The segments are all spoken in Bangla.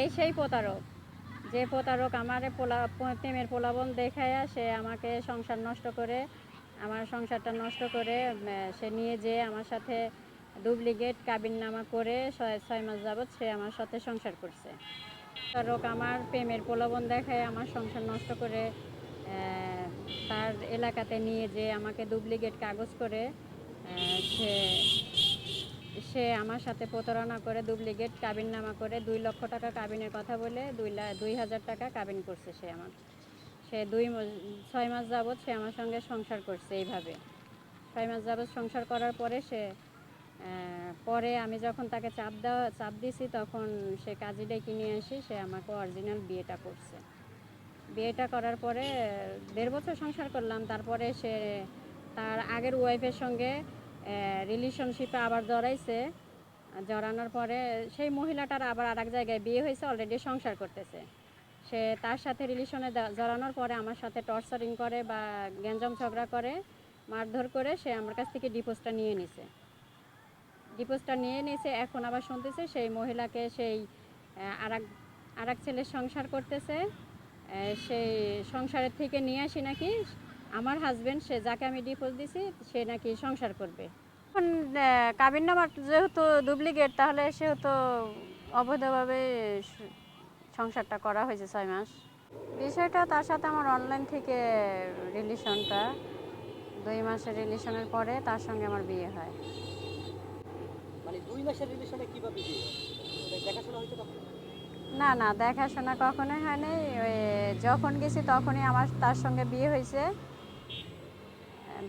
এই সেই প্রতারক। যে প্রতারক আমার পোলা, প্রেমের প্রলাবন দেখায়া সে আমাকে সংসার নষ্ট করে, আমার সংসারটা নষ্ট করে সে নিয়ে যেয়ে আমার সাথে ডুপ্লিকেট কাবিননামা করে ছয় ছয় মাস যাবৎ সে আমার সাথে সংসার করছে। প্রতারক আমার প্রেমের প্রলোভন দেখায় আমার সংসার নষ্ট করে তার এলাকাতে নিয়ে যে আমাকে ডুপ্লিকেট কাগজ করে সে সে আমার সাথে প্রতারণা করে ডুপ্লিকেট কাবিন নামা করে দুই লক্ষ টাকা কাবিনের কথা বলে দুই দুই হাজার টাকা কাবিন করছে সে আমার। সে দুই ছয় মাস যাবৎ সে আমার সঙ্গে সংসার করছে এইভাবে। ছয় মাস যাবৎ সংসার করার পরে সে পরে আমি যখন তাকে চাপ দেওয়া চাপ দিয়েছি তখন সে কাজী ডেকে নিয়ে আসি সে আমাকে অরিজিনাল বিয়েটা করছে। বিয়েটা করার পরে দেড় বছর সংসার করলাম। তারপরে সে তার আগের ওয়াইফের সঙ্গে রিলেশনশিপে আবার জড়াইছে। জড়ানোর পরে সেই মহিলাটার আবার আর এক জায়গায় বিয়ে হয়েছে অলরেডি সংসার করতেছে। সে তার সাথে রিলেশনে জড়ানোর পরে আমার সাথে টর্চারিং করে বা গ্যাঞ্জাম ঝগড়া করে, মারধর করে সে আমার কাছ থেকে ডিপোজটা নিয়ে নিছে। ডিপোজটা নিয়ে নিয়েছে এখন আবার শুনতেছে সেই মহিলাকে সেই আর আর এক ছেলের সংসার করতেছে। সেই সংসারের থেকে নিয়ে আসি নাকি আমার হাজবেন্ড সে যাকে আমি ডিপোজ দিছি সে নাকি সংসার করবে। এখন কাবিন নামার যেহেতু ডুপ্লিকেট তাহলে সেহেতু অবৈধভাবে সংসারটা করা হয়েছে ছয় মাস। বিষয়টা তার সাথে আমার অনলাইন থেকে রিলেশনটা দুই মাসের রিলেশনের পরে তার সঙ্গে আমার বিয়ে হয়। মানে দুই মাসের রিলেশনে কীভাবে বিয়ে দেখাশোনা হয়েছে না না দেখাশোনা কখনোই হয়নি। ওই যখন গেছি তখনই আমার তার সঙ্গে বিয়ে হয়েছে।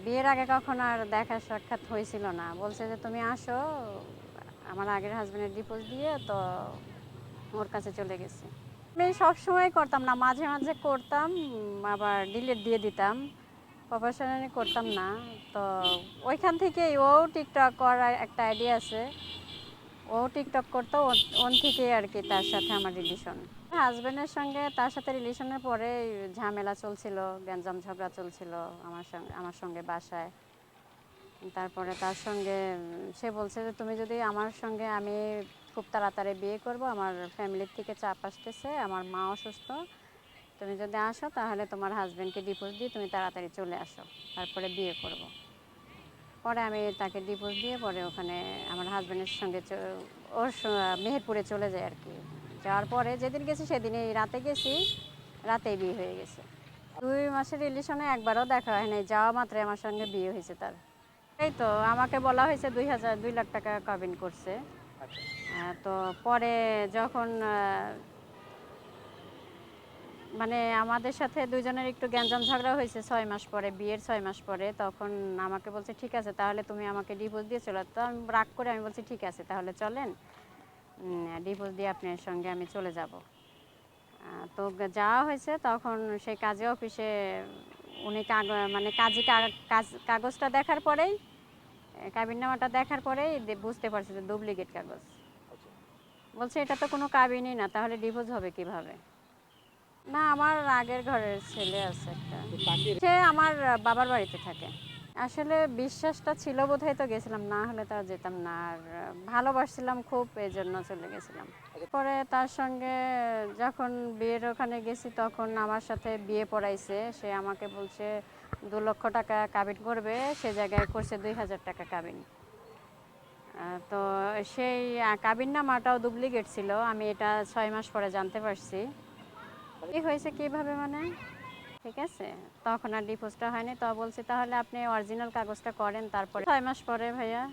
বিয়ের আগে কখনো আর দেখা সাক্ষাৎ হয়েছিল না। বলছে যে, তুমি আসো, আমার আগের হাজবেন্ডের ডিপোজ দিয়ে তো ওর কাছে চলে গেছি। আমি সবসময় করতাম না, মাঝে মাঝে করতাম, আবার ডিলিট দিয়ে দিতাম। প্রফেশনালি করতাম না। তো ওইখান থেকেই ও টিকটক করার একটা আইডিয়া আছে। ও টিকটক করতো ওন থেকে আর কি তার সাথে আমার রিলেশন হাজবেন্ডের সঙ্গে তার সাথে রিলেশনের পরে ঝামেলা চলছিল গ্যাঞ্জাম ঝগড়া চলছিল আমার সঙ্গে আমার সঙ্গে বাসায়। তারপরে তার সঙ্গে, সে বলছে যে, তুমি যদি আমার সঙ্গে আমি খুব তাড়াতাড়ি বিয়ে করব, আমার ফ্যামিলির থেকে চাপ আসতেছে, আমার মা অসুস্থ, তুমি যদি আসো তাহলে তোমার হাজবেন্ডকে ডিপোজ দিয়ে তুমি তাড়াতাড়ি চলে আসো, তারপরে বিয়ে করব। পরে আমি তাকে ডিপোজ দিয়ে পরে ওখানে আমার হাজবেন্ডের সঙ্গে ওর মেহেরপুরে চলে যাই আর কি। যাওয়ার পরে যেদিন গেছি সেদিনই রাতে গেছি, রাতেই বিয়ে হয়ে গেছে। দুই মাসের রিলেশনে একবারও দেখা হয়নি যাওয়া মাত্রই আমার সঙ্গে বিয়ে হয়েছে তার। এই তো, আমাকে বলা হয়েছে দুই হাজার, দুই লাখ টাকা কবিন করছে। তো পরে যখন মানে আমাদের সাথে দুজনের একটু গ্যাঞ্জাম ঝগড়া হয়েছে ছয় মাস পরে, বিয়ের ছয় মাস পরে, তখন আমাকে বলছে, ঠিক আছে, তাহলে তুমি আমাকে ডিভোর্স দিয়ে চলো তো আমি রাগ করে আমি বলছি, ঠিক আছে, তাহলে চলেন। ডিভোর্স দিয়ে আপনার সঙ্গে আমি চলে যাব। তো যাওয়া হয়েছে তখন সেই কাজে অফিসে উনি কাগ মানে কাজী কাগজটা দেখার পরেই কাবিননামাটা দেখার পরেই বুঝতে পারছে যে ডুপ্লিকেট কাগজ। আচ্ছা। বলছে এটা তো কোনো কাবিনই না তাহলে ডিভোর্স হবে কীভাবে? না আমার আগের ঘরের ছেলে আছে একটা। সে আমার বাবার বাড়িতে থাকে। আসলে বিশ্বাসটা ছিল বোধহয় তো গেছিলাম, না হলে তো যেতাম না। আর ভালোবাসছিলাম খুব এই জন্য চলে গেছিলাম। পরে তার সঙ্গে যখন বিয়ের ওখানে গেছি, তখন আমার সাথে বিয়ে পড়াইছে। সে আমাকে বলছে, দু লক্ষ টাকা কাবিন করবে, সে জায়গায় করছে দুই হাজার টাকা কাবিন। তো সেই কাবিন নামাটাও ডুপ্লিকেট ছিল। আমি এটা ছয় মাস পরে জানতে পারছি। কি হয়েছে কীভাবে মানে? ঠিক আছে? তখন আর ডিপোজটা হয়নি। তো বলছি, তাহলে আপনি অরিজিনাল কাগজটা করেন তারপরে। ছয় মাস পরে ভাইয়া।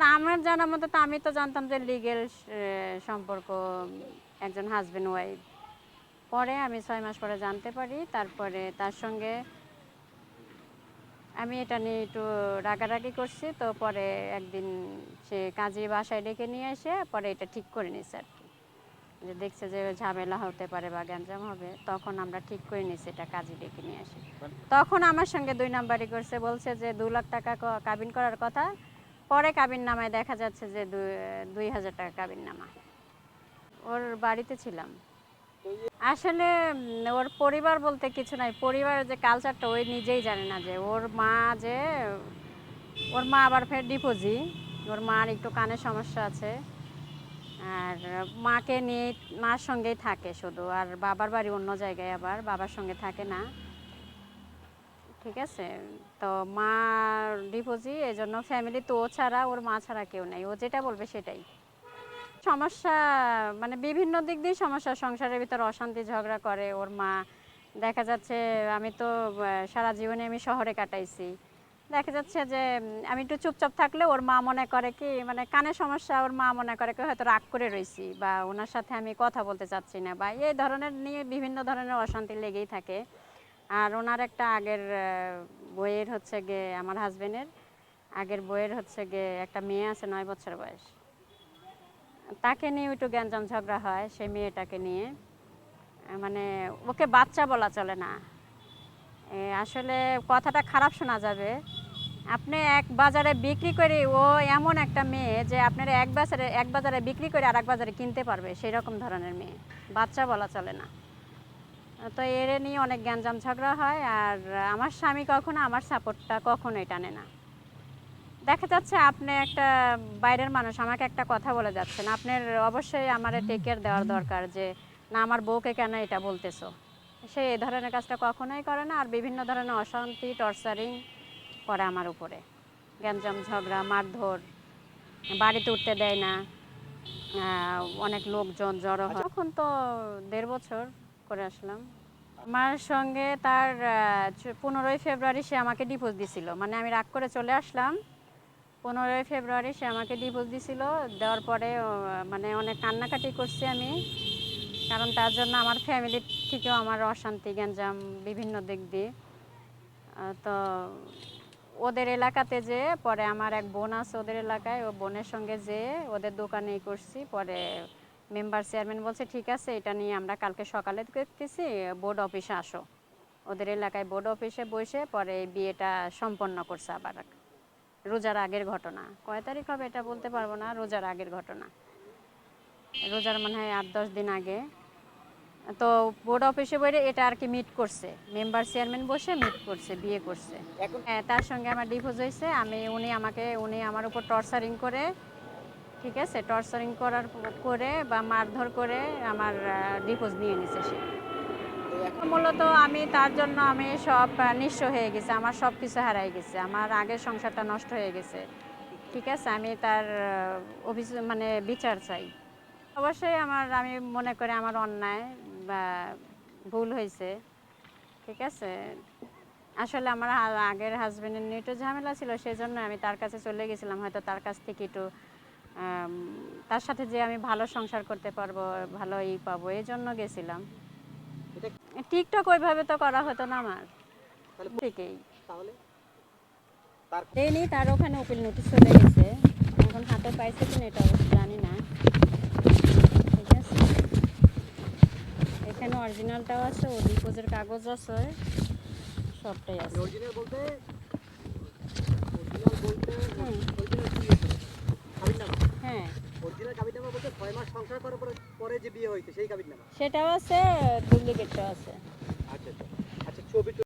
না, আমার জানা মতো তো আমি তো জানতাম যে লিগেল সম্পর্ক একজন হাজবেন্ড ওয়াইফ পরে আমি ছয় মাস পরে জানতে পারি, তারপরে তার সঙ্গে আমি এটা নিয়ে একটু রাগারাগি করছি। তো পরে একদিন সে কাজে বাসায় ডেকে নিয়ে এসে পরে এটা ঠিক করে আর কি যে দেখছে যে ঝামেলা হতে পারে বা গ্যাঞ্জাম হবে তখন আমরা ঠিক করে নিয়েছি এটা কাজে ডেকে নিয়ে আসি। তখন আমার সঙ্গে দুই নাম্বারই করছে বলছে যে দু লাখ টাকা কাবিন করার কথা। পরে কাবিন নামায় দেখা যাচ্ছে যে দুই- দুই হাজার টাকা কাবিন নামা ওর বাড়িতে ছিলাম। আসলে ওর পরিবার বলতে কিছু নাই। পরিবারের যে কালচারটা ওই নিজেই জানে না যে ওর মা যে ওর মা আবার ফের ডিপোজি ওর মার একটু কানে সমস্যা আছে। আর মাকে নিয়ে মার সঙ্গেই থাকে শুধু, আর বাবার বাড়ি অন্য জায়গায় আবার বাবার সঙ্গে থাকে না। ঠিক আছে? তো মা ডিপোজি এই জন্য ফ্যামিলি তো ছাড়া, ওর মা ছাড়া কেউ নেই। ও যেটা বলবে সেটাই। সমস্যা মানে বিভিন্ন দিক দিয়ে সমস্যা। সংসারের ভিতর অশান্তি, ঝগড়া করে। ওর মা, দেখা যাচ্ছে আমি তো সারা জীবনে আমি শহরে কাটাইছি। দেখা যাচ্ছে যে আমি একটু চুপচাপ থাকলে ওর মা মনে করে কি মানে কানে সমস্যা, ওর মা মনে করে কি হয়তো রাগ করে রয়েছি বা ওনার সাথে আমি কথা বলতে চাচ্ছি না বা এই ধরনের নিয়ে বিভিন্ন ধরনের অশান্তি লেগেই থাকে। আর ওনার একটা আগের বইয়ের হচ্ছে গে আমার হাজবেন্ডের আগের বইয়ের হচ্ছে গে একটা মেয়ে আছে নয় বছর বয়স। তাকে নিয়ে একটু গ্যাঞ্জাম ঝগড়া হয় সেই মেয়েটাকে নিয়ে। মানে ওকে বাচ্চা বলা চলে না। আসলে কথাটা খারাপ শোনা যাবে। আপনি এক বাজারে বিক্রি করে ও এমন একটা মেয়ে যে আপনার এক বাজারে এক বাজারে বিক্রি করে আর এক বাজারে কিনতে পারবে সেই রকম ধরনের মেয়ে। বাচ্চা বলা চলে না। তো এর নিয়ে অনেক গ্যাঞ্জাম ঝগড়া হয় আর আমার স্বামী কখনো আমার সাপোর্টটা কখনোই টানে না। দেখা যাচ্ছে আপনি একটা বাইরের মানুষ, আমাকে একটা কথা বলে যাচ্ছেন, আপনার অবশ্যই আমার টেক কেয়ার দেওয়ার দরকার যে, না, আমার বউকে কেন এটা বলতেছো? সে এ ধরনের কাজটা কখনোই করে না আর বিভিন্ন ধরনের অশান্তি টর্চারিং করে আমার উপরে। গ্যাঞ্জাম ঝগড়া মারধর বাড়িতে উঠতে দেয় না অনেক লোকজন জড়ো হয়। তখন তো দেড় বছর করে আসলাম। আমার সঙ্গে তার পনেরোই ফেব্রুয়ারি সে আমাকে ডিভোর্স দিছিল। মানে আমি রাগ করে চলে আসলাম। পনেরোই ফেব্রুয়ারি সে আমাকে ডিভোর্স দিছিল। দেওয়ার পরে মানে অনেক কান্নাকাটি করছি আমি। কারণ তার জন্য আমার ফ্যামিলির থেকেও আমার অশান্তি গ্যাঞ্জাম বিভিন্ন দিক দিয়ে। তো ওদের এলাকাতে যে, পরে আমার এক বোন আছে ওদের এলাকায়, ও বোনের সঙ্গে যে, ওদের দোকানে করছি, পরে মেম্বার চেয়ারম্যান বলছে, ঠিক আছে, এটা নিয়ে আমরা কালকে সকালে দেখতেছি, বোর্ড অফিসে আসো। ওদের এলাকায় বোর্ড অফিসে বসে, পরে বিয়েটা সম্পন্ন করছে আবার। রোজার আগের ঘটনা। কয় তারিখ হবে এটা বলতে পারব না, রোজার আগের ঘটনা। রোজার মনে হয় আট, দশ দিন আগে। তো বোর্ড অফিসে বসে এটা আর কি মিট করছে। মেম্বার চেয়ারম্যান বসে মিট করছে বিয়ে করছে। হ্যাঁ তার সঙ্গে আমার ডিভোর্স হয়েছে। আমি উনি আমাকে উনি আমার উপর টর্চারিং করে ঠিক আছে? টর্চারিং করার করে বা মারধর করে আমার ডিভোর্স নিয়ে নিছে সে। মূলত আমি তার জন্য আমি সব নিঃস্ব হয়ে গেছে। আমার সব কিছু হারাই গেছে। আমার আগের সংসারটা নষ্ট হয়ে গেছে। ঠিক আছে? আমি তার অভিযোগ মানে বিচার চাই। অবশ্যই আমার আমি মনে করি আমার অন্যায়। বা ভুল হয়েছে ঠিক আছে? আসলে আমার আগের হাজবেন্ডের নিয়ে একটু ঝামেলা ছিল সেই জন্য আমি তার কাছে চলে গেছিলাম। হয়তো তার কাছ থেকে একটু তার সাথে যে আমি ভালো সংসার করতে পারব ভালো ই পাবো এই জন্য গেছিলাম। টিকটক ওইভাবে তো করা হতো না আমার। তাহলে তার তার ওখানে উকিল নোটিশ চলে গেছে। এখন হাতে পাইছে কিনা এটা অবশ্য জানি না ঠিক আছে এখানে অরিজিনালটাও আছে ও ডিপোজের কাগজ আছে সবটাই আছে। অরিজিনাল বলতে অরিজিনাল হ্যাঁ। বলতে মাস সংসার করার পরে যে বিয়ে হয়েছে সেই সেটাও আছে ডুপ্লিকেটটাও আছে। আচ্ছা আচ্ছা। আচ্ছা ছবি